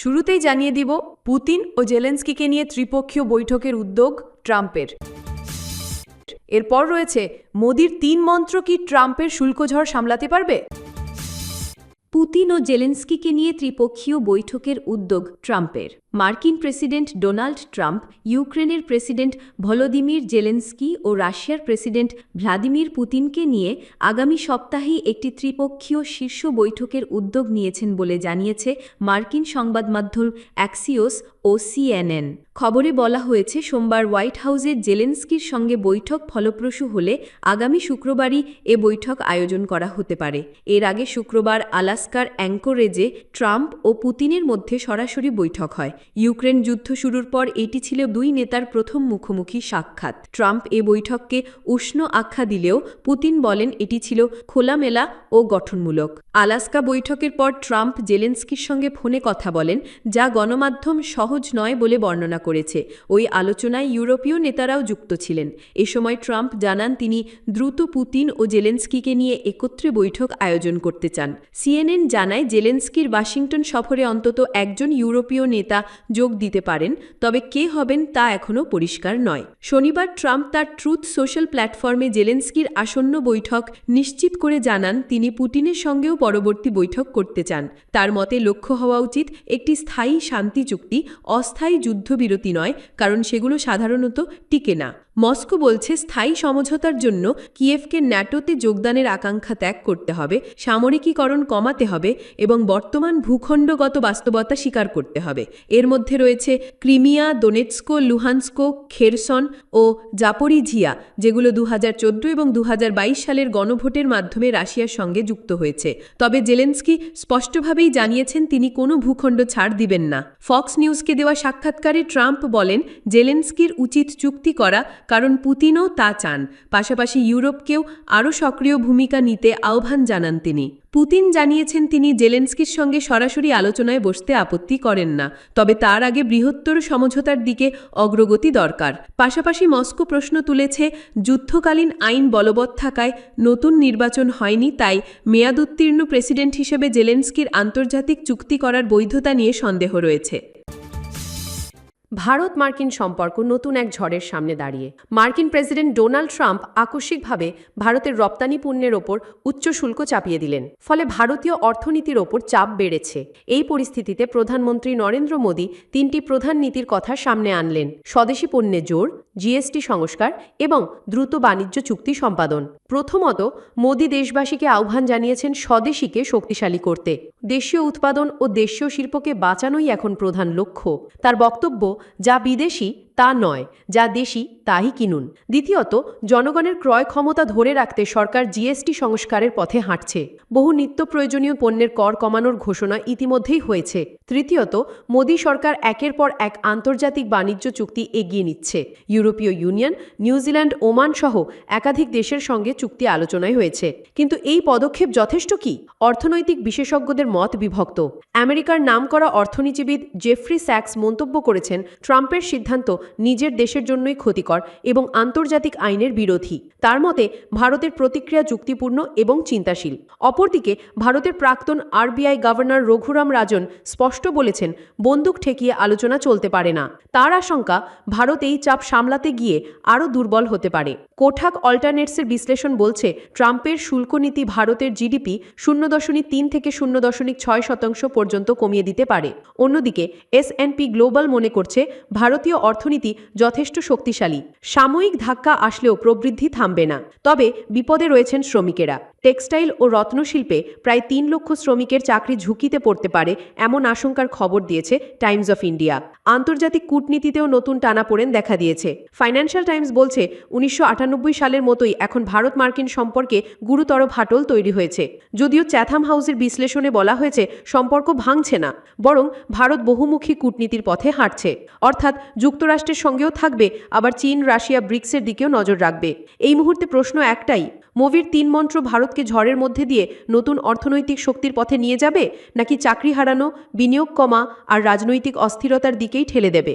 শুরুতেই জানিয়ে দিব, পুতিন ও জেলেন্সকিকে নিয়ে ত্রিপক্ষীয় বৈঠকের উদ্যোগ ট্রাম্পের। এরপর রয়েছে, মোদির তিন মন্ত্র কি ট্রাম্পের শুল্কঝড় সামলাতে পারবে? পুতিন ও জেলেন্সকিকে নিয়ে ত্রিপক্ষীয় বৈঠকের উদ্যোগ ট্রাম্পের। মার্কিন প্রেসিডেন্ট ডোনাল্ড ট্রাম্প, ইউক্রেনের প্রেসিডেন্ট ভলোদিমির জেলেন্সকি ও রাশিয়ার প্রেসিডেন্ট ভ্লাদিমির পুতিনকে নিয়ে আগামী সপ্তাহেই একটি ত্রিপক্ষীয় শীর্ষ বৈঠকের উদ্যোগ নিয়েছেন বলে জানিয়েছে মার্কিন সংবাদ মাধ্যম অ্যাক্সিওস ও সিএনএন। খবরে বলা হয়েছে, সোমবার হোয়াইট হাউসের জেলেন্সকির সঙ্গে বৈঠক ফলপ্রসূ হলে আগামী শুক্রবারই এ বৈঠক আয়োজন করা হতে পারে। এর আগে শুক্রবার আলাস্কার অ্যাঙ্কোরেজে ট্রাম্প ও পুতিনের মধ্যে সরাসরি বৈঠক হয়। ইউক্রেন যুদ্ধ শুরুর পর এটি ছিল দুই নেতার প্রথম মুখোমুখি সাক্ষাৎ। ট্রাম্প এ বৈঠককে উষ্ণ আখ্যা দিলেও পুতিন বলেন এটি ছিল খোলামেলা ও গঠনমূলক। আলাস্কা বৈঠকের পর ট্রাম্প জেলেন্সকির সঙ্গে ফোনে কথা বলেন, যা গণমাধ্যম সহজ নয় বলে বর্ণনা করেছে। ওই আলোচনায় ইউরোপীয় নেতারাও যুক্ত ছিলেন। এ সময় ট্রাম্প জানান তিনি দ্রুত পুতিন ও জেলেন্সকিকে নিয়ে একত্রে বৈঠক আয়োজন করতে চান। সিএনএন জানায় জেলেন্সকির ওয়াশিংটন সফরে অন্তত একজন ইউরোপীয় নেতা যোগ দিতে পারেন, তবে কে হবেন তা এখনও পরিষ্কার নয়। শনিবার ট্রাম্প তার ট্রুথ সোশ্যাল প্ল্যাটফর্মে জেলেন্সকির আসন্ন বৈঠক নিশ্চিত করে জানান তিনি পুতিনের সঙ্গেও পরবর্তী বৈঠক করতে চান। তার মতে, লক্ষ্য হওয়া উচিত একটি স্থায়ী শান্তি চুক্তি, অস্থায়ী যুদ্ধবিরতি নয়, কারণ সেগুলো সাধারণত টিকে না। মস্কো বলছে স্থায়ী সমঝোতার জন্য কিয়েভকে ন্যাটোতে যোগদানের আকাঙ্ক্ষা ত্যাগ করতে হবে, সামরিকীকরণ কমাতে হবে এবং বর্তমান ভূখণ্ডগত বাস্তবতা স্বীকার করতে হবে। এর মধ্যে রয়েছে ক্রিমিয়া, দোনেৎস্কো, লুহানস্কো, খেরসন ও জাপরিঝিয়া, যেগুলো দু হাজার চোদ্দ এবং দু হাজার বাইশ সালের গণভোটের মাধ্যমে রাশিয়ার সঙ্গে যুক্ত হয়েছে। তবে জেলেন্সকি স্পষ্টভাবেই জানিয়েছেন তিনি কোনো ভূখণ্ড ছাড় দিবেন না। ফক্স নিউজকে দেওয়া সাক্ষাৎকারে ট্রাম্প বলেন, জেলেন্সকির উচিত চুক্তি করা কারণ পুতিনও তা চান। পাশাপাশি ইউরোপকেও আরও সক্রিয় ভূমিকা নিতে আহ্বান জানান তিনি। পুতিন জানিয়েছেন তিনি জেলেন্সকির সঙ্গে সরাসরি আলোচনায় বসতে আপত্তি করেন না, তবে তার আগে বৃহত্তর সমঝোতার দিকে অগ্রগতি দরকার। পাশাপাশি মস্কো প্রশ্ন তুলেছে, যুদ্ধকালীন আইন বলবৎ থাকায় নতুন নির্বাচন হয়নি, তাই মেয়াদোত্তীর্ণ প্রেসিডেন্ট হিসেবে জেলেন্সকির আন্তর্জাতিক চুক্তি করার বৈধতা নিয়ে সন্দেহ রয়েছে। ভারত মার্কিন সম্পর্ক নতুন এক ঝড়ের সামনে দাঁড়িয়ে। মার্কিন প্রেসিডেন্ট ডোনাল্ড ট্রাম্প আকস্মিকভাবে ভারতের রপ্তানি পণ্যের ওপর উচ্চ শুল্ক চাপিয়ে দিলেন, ফলে ভারতীয় অর্থনীতির ওপর চাপ বেড়েছে। এই পরিস্থিতিতে প্রধানমন্ত্রী নরেন্দ্র মোদী তিনটি প্রধান নীতির কথা সামনে আনলেন, স্বদেশি পণ্যে জোর, জিএসটি সংস্কার এবং দ্রুত বাণিজ্য চুক্তি সম্পাদন। প্রথমত, মোদী দেশবাসীকে আহ্বান জানিয়েছেন স্বদেশীকে শক্তিশালী করতে। দেশীয় উৎপাদন ও দেশীয় শিল্পকে বাঁচানোই এখন প্রধান লক্ষ্য। তার বক্তব্য যা বিদেশি তা নয়, যা দেশি, তাই কিনুন। দ্বিতীয়ত, জনগণের ক্রয় ক্ষমতা ধরে রাখতে সরকার জিএসটি সংস্কারের পথে হাঁটছে। বহু নিত্য প্রয়োজনীয় পণ্যের কর কমানোর ঘোষণা ইতিমধ্যেই হয়েছে। তৃতীয়ত, মোদী সরকার একের পর এক আন্তর্জাতিক বাণিজ্য চুক্তি এগিয়ে নিচ্ছে। ইউরোপীয় ইউনিয়ন, নিউজিল্যান্ড, ওমান সহ একাধিক দেশের সঙ্গে চুক্তি আলোচনায় হয়েছে। কিন্তু এই পদক্ষেপ যথেষ্ট কি? অর্থনৈতিক বিশেষজ্ঞদের মত বিভক্ত। আমেরিকার নামকরা অর্থনীতিবিদ জেফ্রি স্যাক্স মন্তব্য করেছেন, ট্রাম্পের সিদ্ধান্ত নিজের দেশের জন্যই ক্ষতিকর এবং আন্তর্জাতিক আইনের বিরোধী। তার মতে, ভারতের প্রতিক্রিয়া যুক্তিপূর্ণ এবং চিন্তাশীল। অপরদিকে, ভারতের প্রাক্তন আরবিআই গভর্নর রঘুরাম রাজন স্পষ্ট বলেছেন, বন্দুক ঠেকিয়ে আলোচনা চলতে পারে না। তার আশঙ্কা, ভারত এই চাপ সামলাতে গিয়ে আরও দুর্বল হতে পারে। কোঠাক অল্টারনেটসের বিশ্লেষণ বলছে, ট্রাম্পের শুল্ক নীতি ভারতের জিডিপি শূন্য দশমিক তিন থেকে শূন্য দশমিক ছয় শতাংশ পর্যন্ত কমিয়ে দিতে পারে। অন্যদিকে এসএনপি গ্লোবাল মনে করছে, ভারতীয় অর্থনীতি যথেষ্ট শক্তিশালী। সাময়িক ধাক্কা আসলেও প্রবৃদ্ধি থামবে না। তবে বিপদে রয়েছেন শ্রমিকেরা। টেক্সটাইল ও রত্নশিল্পে প্রায় তিন লক্ষ শ্রমিকের চাকরি ঝুঁকিতে পড়তে পারে এমন আশঙ্কার খবর দিয়েছে টাইমস অফ ইন্ডিয়া। আন্তর্জাতিক কূটনীতিতেও নতুন টানাপোড়েন দেখা দিয়েছে। ফাইন্যান্সিয়াল টাইমস বলছে, উনিশশো আটানব্বই সালের মতোই এখন ভারত মার্কিন সম্পর্কে গুরুতর ফাটল তৈরি হয়েছে। যদিও চ্যাথাম হাউসের বিশ্লেষণে বলা হয়েছে, সম্পর্ক ভাঙছে না, বরং ভারত বহুমুখী কূটনীতির পথে হাঁটছে। অর্থাৎ যুক্তরাষ্ট্রের সঙ্গেও থাকবে, আবার চীন, রাশিয়া, ব্রিক্সের দিকেও নজর রাখবে। এই মুহূর্তে প্রশ্ন একটাই, মুভির তিন মন্ত্র ভারতকে ঝড়ের মধ্যে দিয়ে নতুন অর্থনৈতিক শক্তির পথে নিয়ে যাবে? নাকি চাকরি হারানো, বিনিয়োগ কমা আর রাজনৈতিক অস্থিরতার দিকেই ঠেলে দেবে?